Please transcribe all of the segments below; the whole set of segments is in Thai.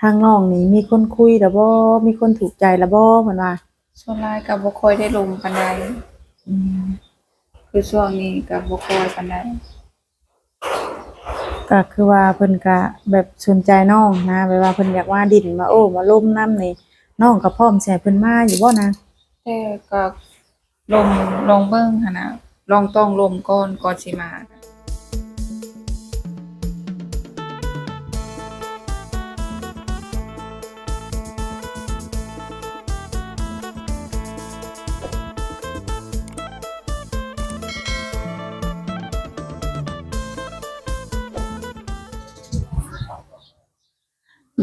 ทางน้องนี่มีคนคุยแล้วบ่มีคนถูกใจแล้วบ่เพิ่นว่าส่วนหลายก็บ่ค่อยได้ลงปานใดอืมคือช่วงนี้ก็บ่ค่อยปานใดก็คือว่าเพิ่นก็แบบสนใจน้องนะแบบว่าเพิ่นอยากว่าดินมาโอ้มาล่มน้ำนี่น้องก็พร้อมสิให้เพิ่นมาอยู่บ่นะแต่ก็ลงลองเบิ่งหั่นน่ะลองต้องลมก่อนก่อนสิมา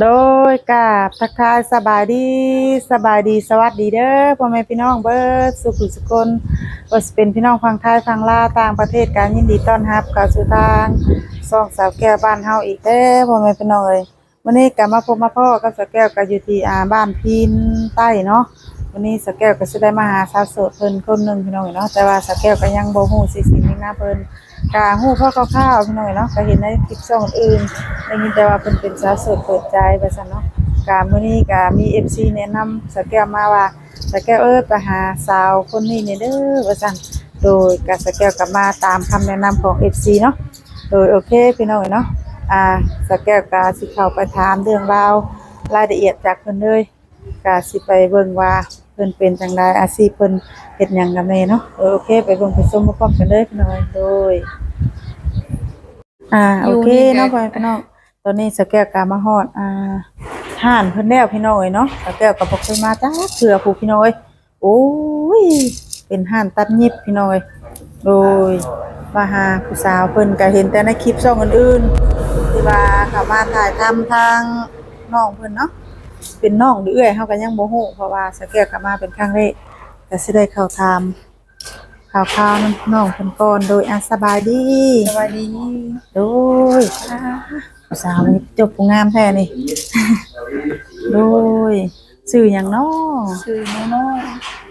โดยกาบทักทายสบายดีสบายดีสวัสดีเด้อพ่อแม่พี่น้องเบิร์ดสุขุสุคนว่าสิเป็นพี่น้องฝั่งไทยฝั่งลาต่างประเทศการยินดีต้อนรับเข้าสู่ทางซ่องสาวแก้วบ้านเฮาอีกเด้อพ่อแม่พี่น้องเอ้ยวันนี้ก็มาพบมาพ่อกับสาวแก้วก็อยู่ที่อาบ้านพินใต้เนาะวันนี้สาวแก้วก็สิได้มาหาสาวโสดเพิ่นคนหนึ่งพี่น้องเอ้ยเนาะแต่ว่าสาวแก้วก็ยังบ่ฮู้สิสิมีหน้าเพิ่น ก็ฮู้พอคร่าวๆพี่น้องเอ้ยเนาะก็เห็นในคลิปช่องอื่นได้ยินแต่ว่าเพิ่นเป็นสาวสดเปิดใจว่าซั่นเนาะกามื้อนี้ก็มี FC แนะนำสแกวมาว่าสแกวเอ้ยไปหาสาวคนนี้เนี่ยเด้อว่าซั่นโดยก็สแกวก็มาตามคำแนะนำของ FC เนาะโดยโอเคพี่น้องเนาะอ่าสแกวก็สิเข้าไปถามเรื่องราวรายละเอียดจากเพิ่นเลยก็สิไปเบิ่งว่า พิ่นเป็นจังไดอาชีพเพิ่นเฮ็ดหยังกันแน่เนาะเออโอเค ไปเบิ่งไปชมพร้อมๆกันเลยพี่น้องโดย อ่าโอเคเนาะพ่อแม่พี่น้องตอนนี้สแกวกามาฮอดอ่าห่านเพิ่นแล้วพี่น้องเอ้ยเนาะสแกวก็บ่เคยมาจ้าเถื่อผู้พี่น้องเอ้ยโอ้ยเป็นห่านตัดยิบพี่น้องเอ้ยโดยว่าหาผู้สาวเพิ่นก็เห็นแต่ในคลิปช่องอื่นๆที่ว่าเขามาถ่ายทำทางน้องเพิ่นเนาะ เป็นน้องหรือเอื้อยเฮาก็ยังบ่ฮู้เพราะว่าสแกวก็มาเป็นครั้งแรกก็สิได้เข้าถามข่าวๆนำน้องเพิ่นก่อนโดยอาสบายดีสวัสดีโดยสาวนี่จบผู้งามแท้นี่โดยชื่อหยังน้อชื่อน้อย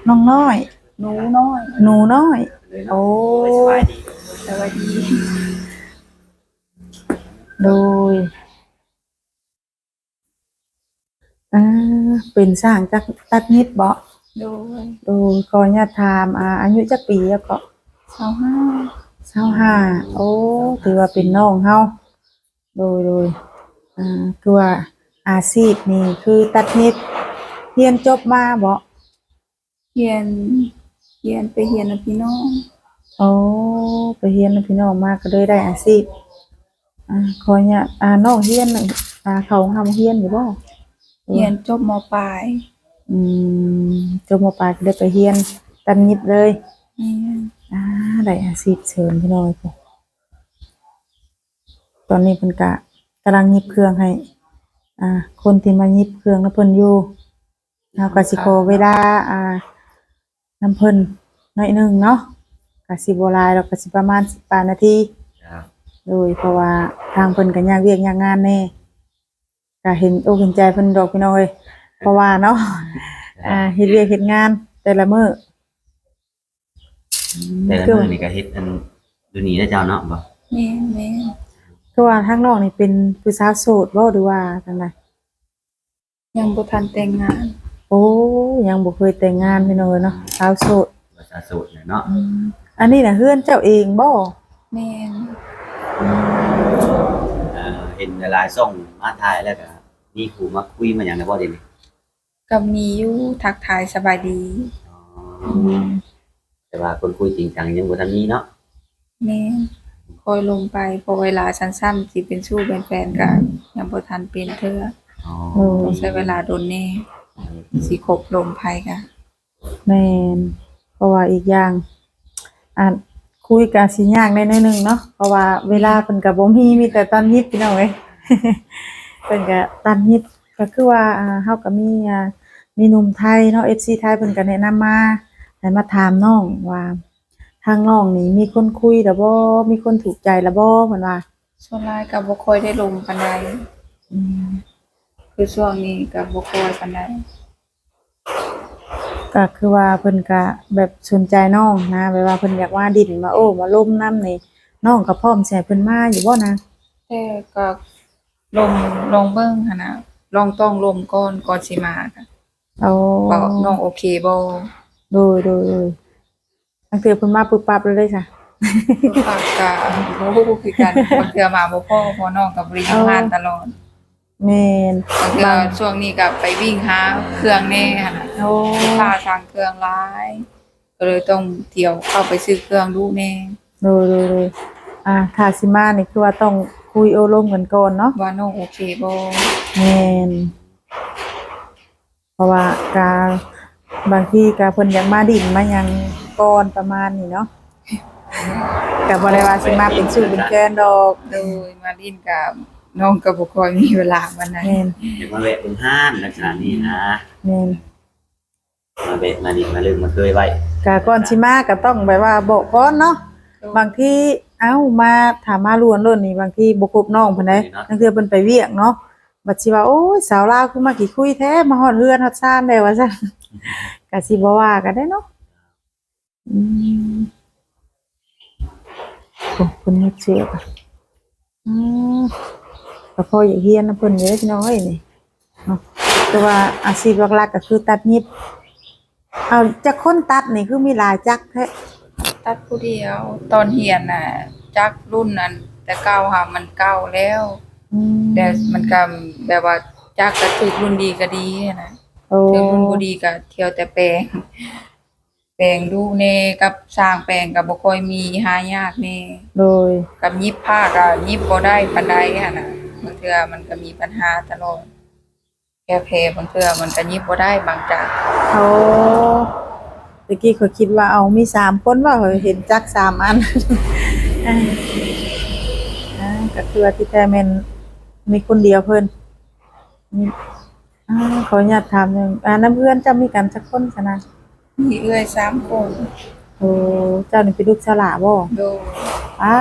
น้องน้อยๆหนูน้อยหนูน้อย โอ้สวัสดีโดย อ่าเป็นสร้างจากตัดนิดบ่โดยโดยขออนุญาตถามอ่าอายุจักปีแล้วก็25 25โอ้ถือว่าเป็นน้องเฮาโดยโดยอ่าคือว่าอาชีพนี่คือตัดนิดเรียนจบมาบ่เรียนเรียนไปเรียนกับพี่น้องโอ้ไปเรียนนำพี่น้องมาก็เลยได้อาชีพอ่าขอเนี่ยอ่าน้องเรียนน่ะอ่าเขาทำเรียนอยู่บ่ เรียนจบมปลายอืมจบมปลายก็ได้ไปเรียนตันยิบเลยแม่นอ่าได้อาชีพเสริมพี่น้องจ้ะตอนนี้เพิ่นกะกำลังยิบเครื่องให้ อ่า คนที่มายิบเครื่องแล้วเพิ่นอยู่เฮาก็สิขอเวลาอ่านํเพิ่นหน่อยหนึงเนาะก็สิบ่หลายดอกก็สิประมาณ18นาทีครับโดยเพราะว่าทางเพิ่นก็ยากเวียกยากงานแน่ ก็เห็นอกเห็นใจเพิ่นดอกพี่น้องเอ้ยเพราะว่าเนาะอ่าเฮ็ดเวียกเฮ็ดงาน แต่ละมื้อแต่ละคือมื้อนี่ก็เฮ็ดอันดูนี่นะเจ้าเนาะบ่แม่นแม่นคือว่าทางน้องนี่เป็นผู้สาวโสดบ่หรือว่าจังไดยังบ่ทันแต่งงาน โอ้ยังบ่เคยแต่งงานพี่น้องเอ้ยเนาะสาวโสดภาษาโสดน่ะเนาะอืมอันนี้น่ะเฮือนเจ้าเองบ่แม่นเอ่อเห็นหลายๆส่งมาถ่ายแล้วก็ มีครูมาคุยมาหยังนะบ่เดี๋ยวนี้ก็มีอยู่ทักทายสบายดีอ๋อแต่ว่าคนคุยจริงจังยังบ่ทันมีเนาะแม่นคอยลงไปพอเวลาสั้นๆสิเป็นสู้เป็นแฟนกันยังบ่ทันเป็นเทื่ออ๋อโอ้ต้องใช้เวลาโดนแน่สิคบลมไผกันแม่นเพราะว่าอีกอย่างอ่าคุยกันสิยากได้หน่อยหนึงเนาะเพราะว่าเวลาเพิ่นก็บ่มีมีแต่ตอนยิบพี่น้องเอ้ย เพิ่นก็ตันยิบก็คือว่าอ่าเฮาก็มีอ่ามีหนุ่มไทยเนาะ FC ไทยเพิ่นก็แนะนำมาให้มาถามน้องว่า ทางน้องนี่มีคนคุยแล้วบ่มีคนถูกใจแล้วบ่เพิ่นว่าส่วนหลายก็บ่ค่อยได้ลงปานใดอืมคือช่วงนี้ก็บ่ค่อยปานใดก็คือว่าเพิ่นก็แบบสนใจน้องนะแบบว่าเพิ่นอยากว่าดินมาโอ้มาล่มน้ำนี่น้องก็พร้อมสิให้เพิ่นมาอยู่บ่นะแต่ก็ ลงลองเบิ่งหั่นน่ะลองต้องลมก่อนก่อนสิมาค่ะเอาว่าน้องโอเคบ่โดยโดยโดยตั้งแต่เพิ่นมาปึ๊บปั๊บเลยเลยจ้ะฝากกะบ่ฮู้คือกันบางเทื่อมาบ่พอเพอน้องก็บ่ได้ทำงานตลอดแม่นบางเทื่อช่วงนี้ก็ไปวิ่งหาเครื่องแน่หั่นน่ะ โอ้ค่าทางเครื่องหลายก็เลยต้องเที่ยวเข้าไปซื้อเครื่องดูแน่โดยโดยโดยอ่าถ้าสิมานี่คือว่าต้อง คุยโอลมกันก่อนเนาะว่าน้องโอเคบ่แม่นเพราะว่าการบางทีก็เพิ่นอยากมาดินมาหยังก่อนประมาณนี้เนาะก็บ่ได้ว่าสิมาเป็นชื่อเป็นแกนดอกโดยมาลินกับน้องก็บ่ค่อยมีเวลาวันนั้นแม่นเดี๋ยวมาแวะเป็นห้านลักษณะนี้นะแม่นมาแวะมานี่มาเรื่องมาเคยไว้ก็ก่อนสิมาก็ต้องแบบว่าบอกก่อนเนาะบางที เอ้ามาถามมาล้วนล้นนี่บางทีบ่ครบน้องเพิ่นได้นั่นคือเพิ่นไปเวียกเนาะบัดสิว่าโอ้ยสาวลาวคือมากี่คุยแท้มาฮอดเฮือนฮอดซ่านได้ว่าซั่นก็สิบ่ว่ากันได้เนาะอืมโอ้เพิ่นมีเชือกอะอืมก็พออยากเฮียนนะเพิ่นอยู่เด้อพี่น้องเอ้ยนี่เนาะแต่ว่าอาชีพหลักๆก็คือตัดเย็บเอาจักคนตัดนี่คือมีหลายจักแท้ ตัดผู้เดียว ตอนเฮียนน่ะ จักรุ่นนั้น แต่เก่าค่ะมันเก่าแล้ว อืมแต่มันก็แบบว่าจักก็ถูกรุ่นดีก็ดีนะโอ้ถึงรุ่นบ่ดีก็เที่ยวแต่แปลง แปลงดูแน่กับสร้างแปลงก็บ่ค่อยมีหายากแน่ โดย กับยิบผ้าก็ยิบบ่ได้ปานใดหั่นน่ะบางเทื่อมันก็มีปัญหาตลอดแค่เพบางเทื่อมันก็ยิบบ่ได้บางจักเขา ตะกี้เขาคิดว่าเอามีสามคนว่าเขาเห็นจักสามอันอ่าอ่าก็คือว่าที่แท้แม่นมีคนเดียวเพิ่นมีอ่าขออนุญาตถามหนึงอ่าน้ำเพื่อนจะมีกันสักคนซะนะมีเอื้อยสามคนโอ้เจ้านี่เป็นลูกสาวหลาบ่โดยอ้า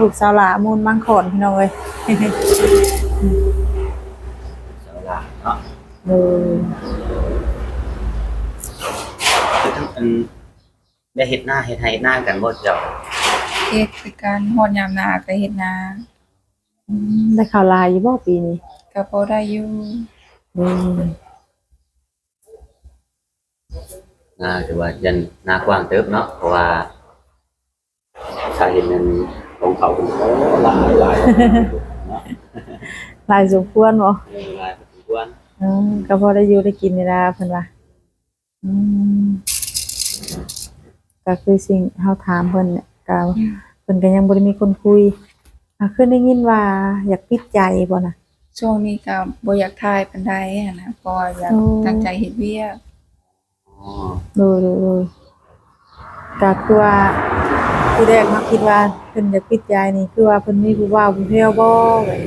ลูกสาวหลามูลมังขอนพี่น้องเอ้ยสาวลาวเนาะโดยคื อทั้งอันได้เฮ็ดหน้าเฮ็ดให้เฮ็ดหน้ากันบ่เจ้าเฮ็ดคือการฮอดยามนาก็เฮ็ดนาอืมได้ข่าวลายอยู่บ่ปีนี้ก็พอได้อยู่โดยหน้าถือว่ายันหน้ากว้างเติบเนาะเพราะว่าถ้าเห็นนั้นของเขาโอ้หลายหลายเนาะลายสมควรบ่เออหลายพอสมควร อืมก็พอได้อยู่ได้กินนี่ล่ะเพิ่นว่าอืม ก็คือสิ่งเฮาถามเพิ่นเนี่ยก็เพิ่นก็ยังบ่ได้มีคนคุยอะคือได้ยินว่าอยากปิดใจบ่น่ะช่วงนี้ก็บ่อยากทายปานใดหั้นนะเพราะว่าอยากโอ้ตั้งใจเฮ็ดเวียกอ๋อโดยโดยโดยก็คือว่าที่แรกมาคิดว่าเพิ่นอยากปิดใจนี่คือว่าเพิ่นมีผู้ว่าผู้แพ้วบ่แบบ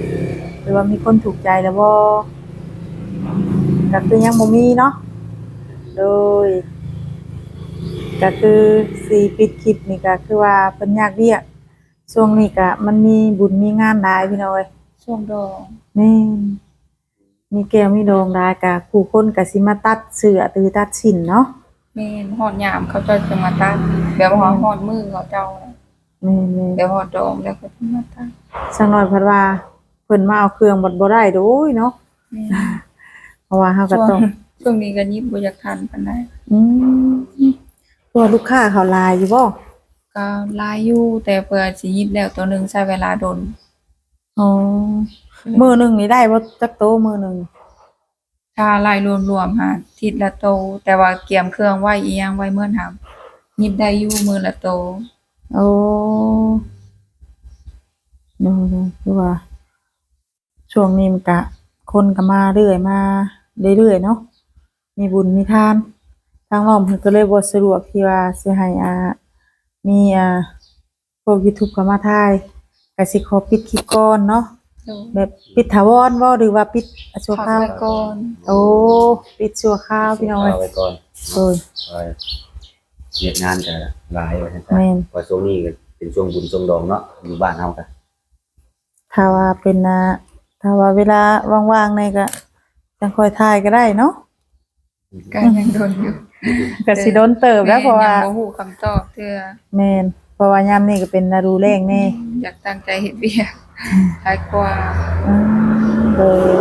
หรือว่ามีคนถูกใจแล้วบ่ก็คือยังบ่มีเนาะโดย ก็คือสีปิดคลิปนี่ก็คือว่าเพิ่นอยากเรียกช่วงนี้ก็มันมีบุญมีงานหลายพี่น้องเอ้ยช่วงดองแม่นมีแก้วมีโดงหลายก็ผู้คนก็สิมาตัดเสื้อตือตัดชิ้นเนาะแม่นฮอดยามเขาเจ้าจะมาตัดแบบว่าฮอดมือเขาเจ้านะแม่นแม่นแบบฮอดดองแล้วก็สิมาตัดสักหน่อยเพิ่นว่าเพิ่นมาเอาเครื่องบ่บ่ได้โดยเนาะแม่นเพราะว่าเฮาก็ช่วต้องงช่วงนี้ก็ยิบบ่อยากทันปานใดอืม ตัวลูกค้าเขาหลายอยู่บ่ก็หลายอยู่แต่เพื่อสิยิบแล้วตัวหนึงใช้เวลาโดนอ๋อมื้อหนึงนี่ได้บ่จักโตมื้อหนึงถ้าไล่รวมๆหาทิศละโต แต่ว่าเกียมเครื่องไว้อีหยังไว้เมื่อถามยิบได้อยู่มือละโต โอ้ดูดูคือว่า ช่วงนี้มันกะ คนก็มาเรื่อยมาเรื่อยๆเนาะมีบุญมีทาน ทางน้องเพิ่นก็เลยบ่สะดวกที่ว่าสิให้อ่ามีอ่าพวก YouTube เข้ามาถ่ายก็สิขอปิดคลิปก่อนเนาะโดแบบปิดถาวรบ่หรือว่าปิดชั่วพักคราวไว้ก่อนโอ้ปิดชั่วคราวพี่น้องเอ้ยเอาไว้ก่อนโอ้ยไว้เฮ็ดงานก็หลายว่าซั่นแม่นเพราะช่วงนี้ก็เป็นช่วงบุญช่วงดองเนาะอยู่บ้านเฮาก็ถ้าว่าเป็นอ่าถ้าว่าเวลาว่างๆในก็จังค่อยถ่ายก็ได้เนาะก็ยังโดนอยู่ ก็สิโดนเติบแล้วเพราะว่าแม่ยังบ่ฮู้คำตอบเทื่อแม่นเพราะว่ายามนี้ก็เป็นฤดูแล้งแน่อยากตั้งใจเฮ็ดเวียกหลายกว่าอืมโดย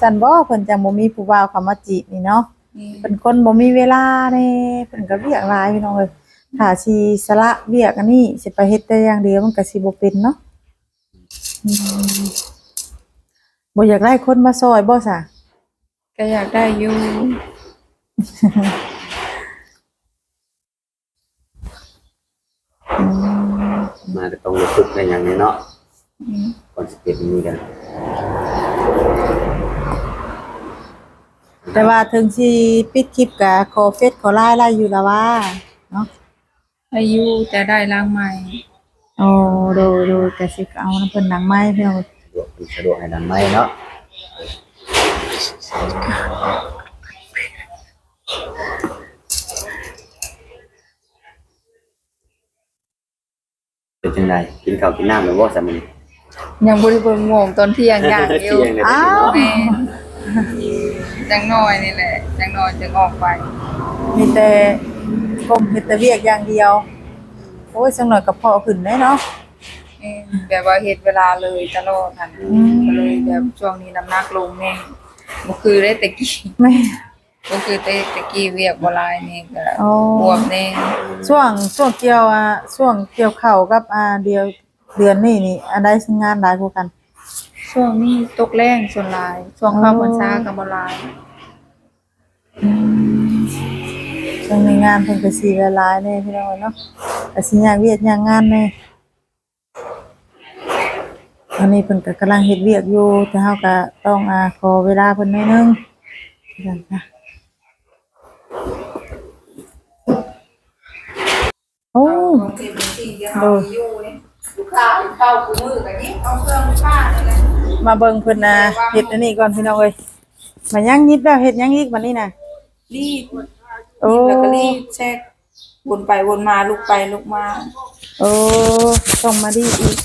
ซั่นบ่เพิ่นจังบ่มีผู้บ่าวเข้ามาจีบนี่เนาะนี่เป็นคนบ่มีเวลาเด้เพิ่นก็เวียกหลายพี่น้องเอ้ยถ้าสิสละเวียกอันนี้สิไปเฮ็ดแต่อย่างเดียวมันก็สิบ่เป็นเนาะอืมบ่อยากได้คนมาซอยบ่ซะก็อยากได้อยู่อื มมาจะต้องรู้สึกในอย่างนี้เนาะอืมก่อนสิเป็นมีกัน แต่ว่าถึงสิปิดคลิปก็ขอเฟซขอไลน์ไล่อยู่แล้วว่าเนาะอายุจะได้ร่างใหม่โอ้โดยโดยก็สิเอาน้ำเพิ่นหนังไม้พี่น้องสะดวกสะดวกให้ดันไหมเนาะ เป็นจังไดกินข้าวกินน้ำหรือว่าสามียังบริเวณโมงตอนเที่ยงอย่างอยู่เที่ยงเลยอ้าวแม่จังน้อยนี่แหละจังน้อยจึงออกไปมีแต่กลมเฮ็ดแต่เวียกอย่างเดียว โอ้ยจังหน่อยก็พอขึ้นได้เนาะแม่แบบว่าเฮ็ดเวลาเลยตลอดนั่นอืมก็เลยแบบช่วงนี้น้ำหนักลงแน่บ่คือได้แต่กี้แม่ ก็คือแต่ตะกี้เวียกบ่หลายนี่ก็อ๋อ บวมแน่ช่วงช่วงเกี่ยวอะช่วงเกี่ยวข้าวกับอ่าเดียวเดือนนี้นี่อันใดสิงานหลายกว่ากัน ช่วงนี้ตกแรงส่วนหลายช่วงเข้าพรรษาก็บ่หลาย ช่วงนี้งานเพิ่นก็สิหลายๆแน่พี่น้องเนาะก็สิยากเวียกยากงานแน่อันนี้เพิ่นก็กำลังเฮ็ดเวียกอยู่แต่เฮาก็ต้องอ่าขอเวลาเพิ่นหน่อยนึงจังจ้ะ โอ้ของที่เป็นสิ่งที่เฮามีอยู่นี่ลูกค้าเข้ากูมือก็ยิบเอาเครื่องลูกค้านั่นแหละมาเบิ่งเพิ่นน่ะเฮ็ดอันนี้ก่อนพี่น้องเอ้ยมายังยิบแล้วเฮ็ดยังอีกบัดนี้น่ะรีดโอ้แล้วก็รีดแทรกวนไปวนมาลุกไปลุกมา โอ้ต้องมาดีอีก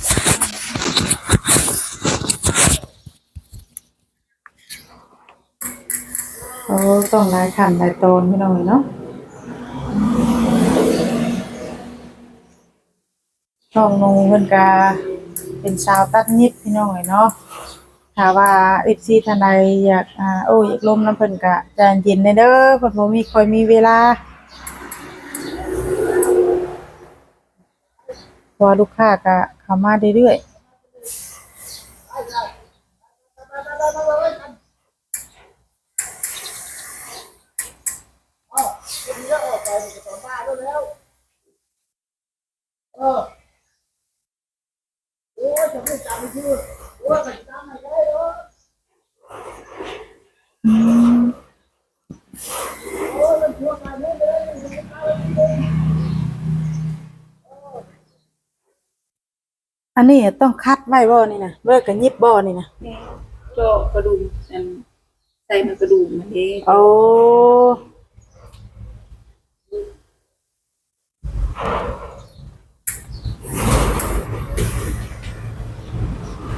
โอ้ต้องหลายขั้นหลายตอนพี่น้องเอ้ยเนาะ น้องนงเพิ่นก็เป็นสาวตัดนิดพี่น้องเอ้ยเนาะถ้าว่า FC ท่านใดอยากอ่าโอ้อยากลมน้ำเพิ่นก็ใจเย็นๆเด้อเพิ่นบ่มีค่อยมีเวลาพอลูกค้าก็เข้ามาเรื่อยๆ นนี้ต้องคัดไว้บ่นี่นะเลิกกันยิบบ่นี่นะนี่โจกระดูกอันใส่มันกระดูกมันเด้โอ้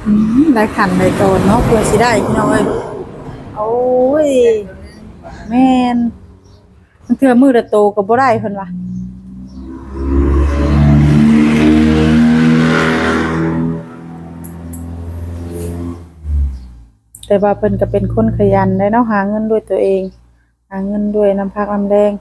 อืมได้ขันได้โตนเนาะเพื่อสิได้พี่น้องเอ้ยโอ้ยแม่นมันเทื่อมือละโตก็บ่ได้เพิ่นว่า แต่ว่าเพิ่นก็เป็นคนขยันได้เนาะหาเงินด้วยตัวเอง หาเงินด้วยน้ำพักน้ำแรง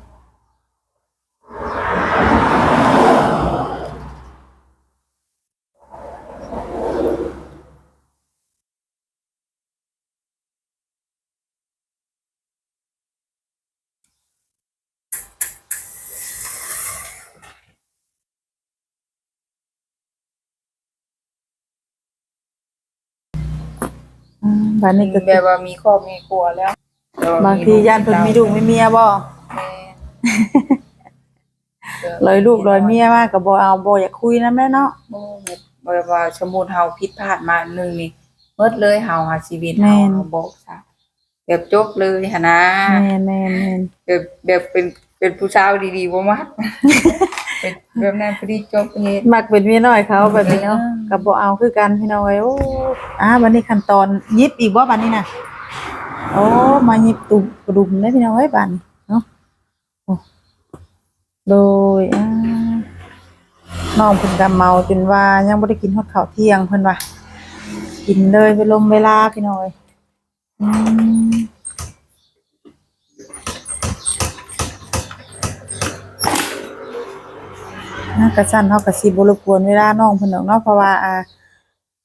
บัดนี้ก็แบบว่ามีครอบมีครัวแล้วแต่ว่บางทีย่านเพิ่นมีลูกมีเมียบ่แม่ลอยลูกลอยเมียมาก็บ่เอาบ่อยากคุยนำแม่เนาะบ่แบบว่าสมมุติเฮาผิดพลาดมาหนึงนี่หมดเลยเฮาหาชีวิตแม่เฮาน เฮาบอกซะแบบจบเลยหั่นนะแม่นแม่นแม่นแบบแบบเป็นเป็นผู้สาวดีๆบ่มัก เป็นแบบนั้นพอดีจบเฮ็ดมักเป็นเมียน้อยเขาแบบนี้เนาะอืมก็บ่เอาคือกันพี่น้องเอ้ยโอ้อ่าบัดนี้ขั้นตอนยิบอีกบ่บัดนี้น่ะโอ้มายิบตุ่มกระดุมได้พี่น้องเอ้ยบัดนี้เนาะโอ้โดยอ่าน้องเพิ่นก็เมาจนว่ายังบ่ได้กินฮอดข้าวเที่ยงเพิ่นว่ากินเลยไปลมเวลาพี่น้องเอ้ยอืมน่า กระชั้นเฮาก็สิบ่รบกวนเวลาน้องเพิ่นดอกเนาะเพราะว่าอ่า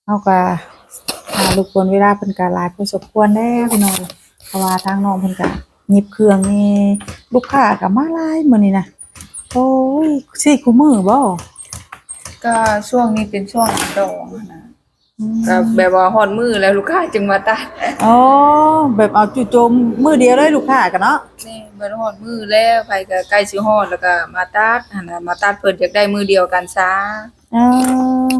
เฮาก็อ่ารบกวนเวลาเพิ่นก็หลายพอสมควรแล้วพี่น้องเพราะว่าทางน้องเพิ่นก็หยิบเครื่องนี่ลูกค้าก็มาหลายมื้อนี้นะโอ้ยสิคู่มือบ่ก็ช่วงนี้เป็นช่วงดองนะ ก็แบบว่าฮอดมือแล้วลูกค้าจึงมาตัดอ๋อแบบเอาจู่โจมมื้อเดียวเลยลูกค้ากันเนาะนี่มันฮอดมือแล้วไปก็ใกล้สิฮอดแล้วก็มาตัดหั่นน่ะมาตัดเพิ่นอยากได้มือเดียวกันซะอ๋อ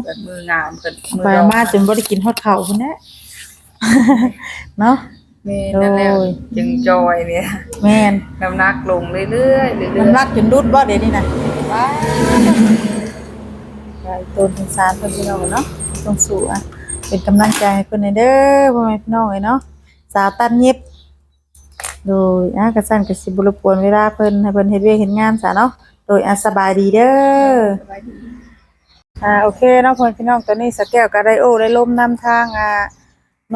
เพิ่นมืองามเพิ่นมืไปดองมาจนบ่ได้กินฮอดข้าวพุ่นแหละเนาะแม่นั่นแหละโอ้ย จึงจอยเนี่ยแม่นน้ำหนักลงเรื่อยๆเรื่อยๆน้ำรักจนดุดบ่เดี๋ยวนี้นะว้าไปต้นเป็นสารเพิ่นพี่น้องเนาะ ต้องสู้อะเป็นกำลังใจให้เพิ่นให้เด้อพ่อแม่พี่น้องเอ้ยเนาะสาวตันเย็บโดยอะกระสั่นก็สิบ่รบกวนเวลาเพิ่นให้เพิ่นเฮ็ดเวียกเฮ็ดงานซะเนาะโดยอะสบายดีเด้ออ่าโอเคเนาะพ่อพี่น้องตอนนี้สแก้วก็ได้โอ้ได้ล่มนำทางอ่า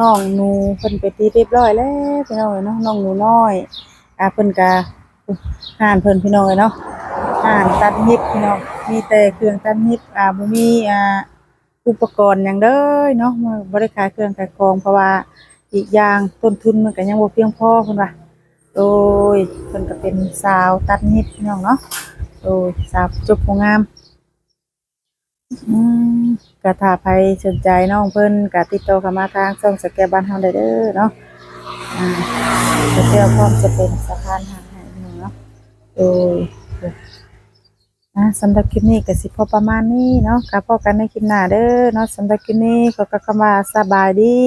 น้องหนูเพิ่นไปตีเรียบร้อยแล้วพี่น้องเอ้ยเนาะน้องหนูน้อยอ่าเพิ่นก็ห่านเพิ่นพี่น้องเอ้ยเนาะห่านตัดยิบพี่น้องมีแต่เครื่องตัดยิบอ่าบ่มีอ่า อุปกรณ์หยังเด้อเนาะมันบ่ได้ขายเครื่องขายของเพราะว่าอีกอย่างต้นทุนมันก็ยังบ่เพียงพอเพิ่นว่าโดยเพิ่นก็เป็นสาวตัดยิบพี่น้องเนาะโดยสาวจบโรงงามอืมก็ถ้าใครสนใจน้องเพิ่นก็ติดต่อเข้ามาทางช่องสแกนบ้านเฮาได้เด้อเนาะอ่าสแกนพร้อมจะเป็นสะพานหางให้พี่น้องเนาะโดย อะสำหรับคลิปนี้ก็สิพอประมาณนี้เนาะก็พบกันในคลิปหน้าเด้อเนาะสำหรับคลิปนี้ก็กลับคำว่าสบายดี